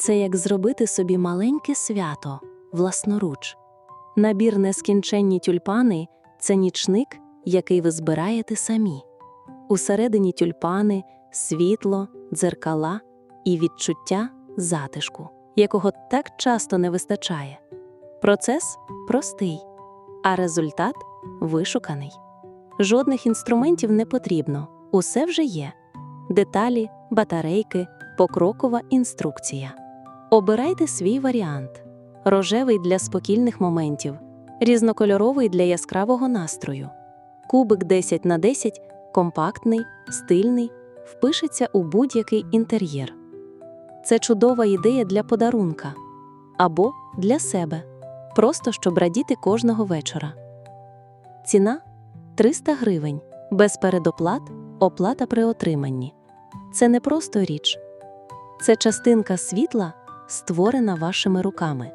Це як зробити собі маленьке свято власноруч. Набір нескінченні тюльпани це нічник, який ви збираєте самі. Усередині тюльпани, світло, дзеркала і відчуття затишку, якого так часто не вистачає. Процес простий, а результат вишуканий. Жодних інструментів не потрібно, усе вже є: деталі, батарейки, покрокова інструкція. Обирайте свій варіант: рожевий для спокійних моментів, різнокольоровий для яскравого настрою. Кубик 10 на 10 компактний, стильний, впишеться у будь-який інтер'єр. Це чудова ідея для подарунка або для себе, просто щоб радіти кожного вечора. Ціна 300 гривень, без передоплат, оплата при отриманні. Це не просто річ, це частинка світла, створена вашими руками.